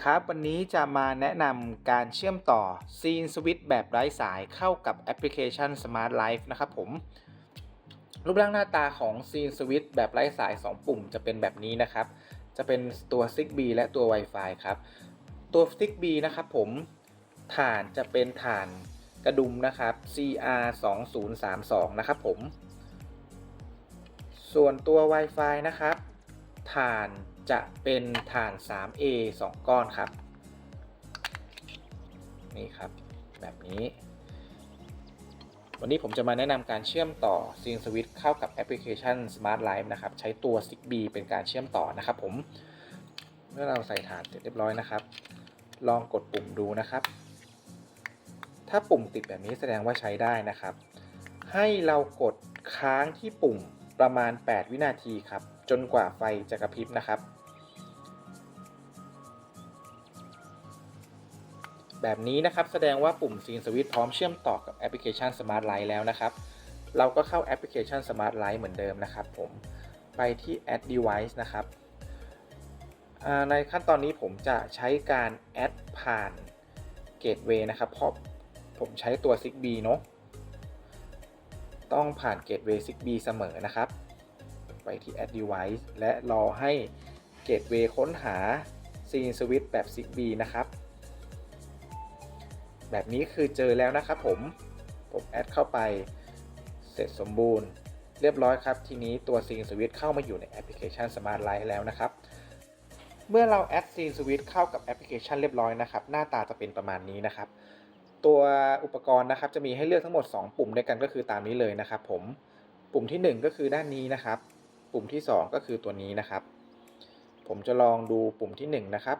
ครับวันนี้จะมาแนะนำการเชื่อมต่อ Scene Switch แบบไร้สายเข้ากับแอปพลิเคชัน Smart Life นะครับผม รูปร่างหน้าตาของ Scene Switch แบบไร้สาย 2 ปุ่มจะเป็นแบบนี้นะครับ จะเป็นตัว Zigbee และตัว Wi-Fi ครับ ตัว Zigbee นะครับผมฐานจะเป็นฐานกระดุมนะครับ CR 2 0 3 2นะครับผม ส่วนตัว Wi-Fi นะครับฐาน จะเป็นฐาน 3A 2 ก้อนครับ นี่ครับ แบบนี้ วันนี้ผมจะมาแนะนำการเชื่อมต่อ s y n Switch เข้ากับแอปพลิเคชัน Smart Life นะครับ ใช้ตัว Zigbee เป็นการเชื่อมต่อนะครับผม เมื่อเราใส่ฐานเสร็จเรียบร้อยนะครับ ลองกดปุ่มดูนะครับ ถ้าปุ่มติดแบบนี้แสดงว่าใช้ได้นะครับ ให้เรากดค้างที่ปุ่มประมาณ 8 วินาทีครับ จนกว่าไฟจะกระพริบนะครับ แบบนี้นะครับแสดงว่าปุ่ม Scene Switch พร้อมเชื่อมต่อกับแอปพลิเคชัน Smart Light แล้วนะครับ เราก็เข้าแอปพลิเคชัน Smart Light เหมือนเดิมนะครับผมไปที่ Add Device นะครับในขั้นตอนนี้ผมจะใช้การ Add ผ่าน Gateway นะครับเพราะผมใช้ตัว Zigbee เนาะต้องผ่าน Gateway Zigbee เสมอนะครับ ไปที่ Add Device และรอให้ Gateway ค้นหา Scene Switch แบบ Zigbee นะครับ แบบนี้คือเจอแล้วนะครับผม ผมแอดเข้าไป เสร็จสมบูรณ์ เรียบร้อยครับ ทีนี้ตัว Scene Switch เข้ามาอยู่ในแอปพลิเคชัน Smart Light แล้วนะครับ เมื่อเราแอด Scene Switch เข้ากับแอปพลิเคชันเรียบร้อยนะครับ หน้าตาจะเป็นประมาณนี้นะครับตัวอุปกรณ์นะครับจะมีให้เลือกทั้งหมด 2 ปุ่มด้วยกันก็คือตามนี้เลยนะครับผมปุ่มที่ 1 ก็คือด้านนี้นะครับ ปุ่มที่ 2 ก็คือตัวนี้นะครับ ผมจะลองดูปุ่มที่ 1 นะครับ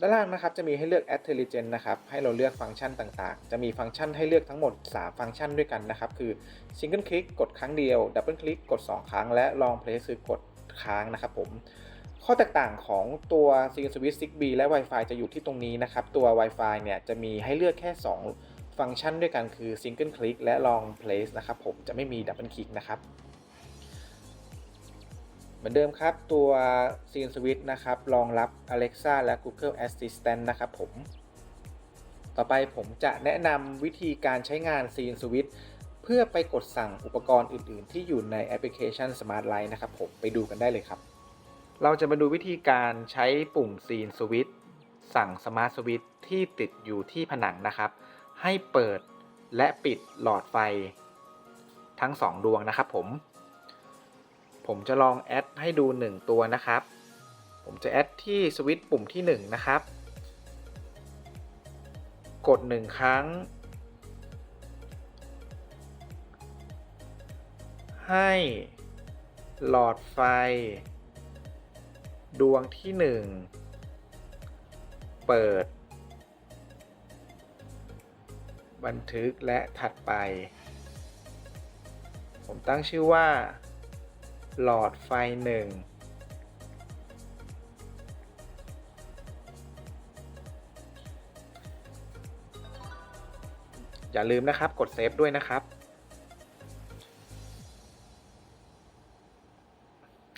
ด้านล่างนะครับจะมีให้เลือก Intelligent นะครับ ให้เราเลือกฟังก์ชันต่างๆ จะมีฟังก์ชันให้เลือกทั้งหมด 3 ฟังก์ชันด้วยกันนะครับ คือ Single Click กดครั้งเดียว Double Click กด 2 ครั้ง และ Long Press คือกดค้างนะครับผมข้อแตกต่างของตัว Sync Switch Zigbee และ Wi-Fi จะอยู่ที่ตรงนี้นะครับ ตัว Wi-Fi เนี่ยจะมีให้เลือกแค่ 2 ฟังก์ชันด้วยกันคือ Single Click และ Long Place นะครับผมจะไม่มี Double Click นะครับ มือนเดิมครับ ตัว Scene Switch นะครับ รองรับ Alexa และ Google Assistant นะครับผม ต่อไปผมจะแนะนำวิธีการใช้งาน Scene Switch เพื่อไปกดสั่งอุปกรณ์อื่น ๆ ที่อยู่ในแอปพลิเคชัน Smart Light นะครับผม ไปดูกันได้เลยครับ เราจะมาดูวิธีการใช้ปุ่ม Scene Switch สั่ง Smart Switch ที่ติดอยู่ที่ผนังนะครับ ให้เปิดและปิดหลอดไฟทั้ง 2 ดวงนะครับผม ผมจะลองแอดให้ดู 1 ตัวนะครับ ผมจะแอดที่สวิตช์ปุ่มที่ 1 นะครับ กด 1 ครั้ง ให้หลอดไฟ ดวงที่ 1 เปิด บันทึกและถัดไป ผมตั้งชื่อว่า หลอดไฟหนึ่งอย่าลืมนะครับ กดเซฟด้วยนะครับ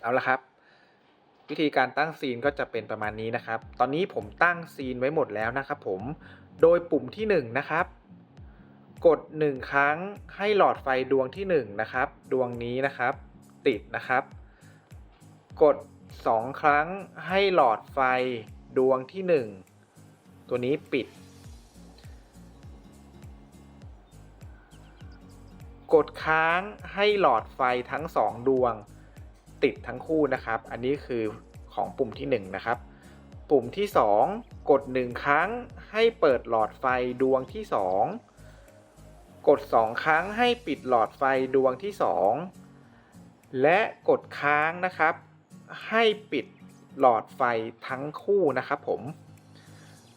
เอาละครับ วิธีการตั้งซีนก็จะเป็นประมาณนี้นะครับ ตอนนี้ผมตั้งซีนไว้หมดแล้วนะครับผม โดยปุ่มที่ 1 นะครับ กด 1 ครั้งให้หลอดไฟดวงที่ 1 นะครับ ดวงนี้นะครับ ติดนะครับ กด 2 ครั้งให้หลอดไฟดวงที่ 1 ตัวนี้ปิด กดค้างให้หลอดไฟทั้ง 2 ดวง ติดทั้งคู่นะครับ อันนี้คือของปุ่มที่ 1 นะครับ ปุ่มที่ 2 กด 1 ครั้งให้เปิดหลอดไฟดวงที่ 2 กด 2 ครั้งให้ปิดหลอดไฟดวงที่ 2 และกดค้างนะครับ ให้ปิดหลอดไฟทั้งคู่นะครับผม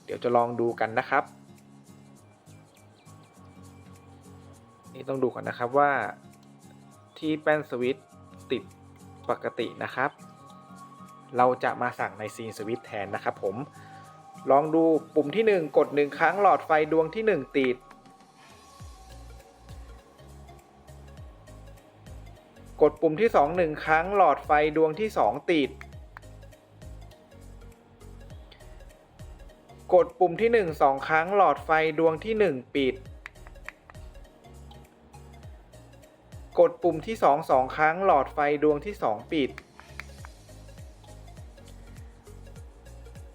เดี๋ยวจะลองดูกันนะครับ นี่ต้องดูก่อนนะครับว่าที่แป้นสวิตติดปกตินะครับ เราจะมาสั่งในซีนสวิตแทนนะครับผม ลองดูปุ่มที่ 1 กด 1 ครั้งหลอดไฟดวงที่ 1 ติด กดปุ่มที่ 2 1 ครั้งหลอดไฟดวงที่ 2 ติด กดปุ่มที่ 1 2 ครั้งหลอดไฟดวงที่ 1 ปิด กดปุ่มที่ 2 2 ครั้งหลอดไฟดวงที่ 2 ปิด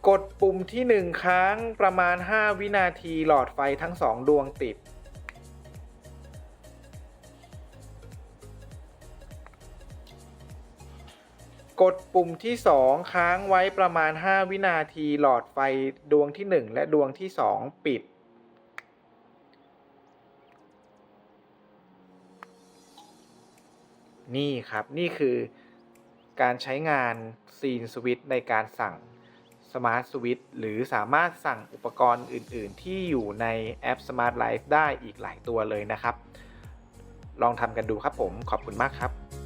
กดปุ่มที่ 1 ครั้งประมาณ 5 วินาทีหลอดไฟทั้ง 2 ดวงติด กดปุ่มที่ 2 ค้างไว้ประมาณ 5 วินาทีหลอดไฟดวงที่ 1 และดวงที่ 2 ปิด นี่ครับนี่คือการใช้งานซีนสวิตในการสั่งสมาร์ทสวิตหรือสามารถสั่งอุปกรณ์อื่น ๆ ที่อยู่ในแอป Smart Life ได้อีกหลายตัวเลยนะครับ ลองทำกันดูครับผมขอบคุณมากครับ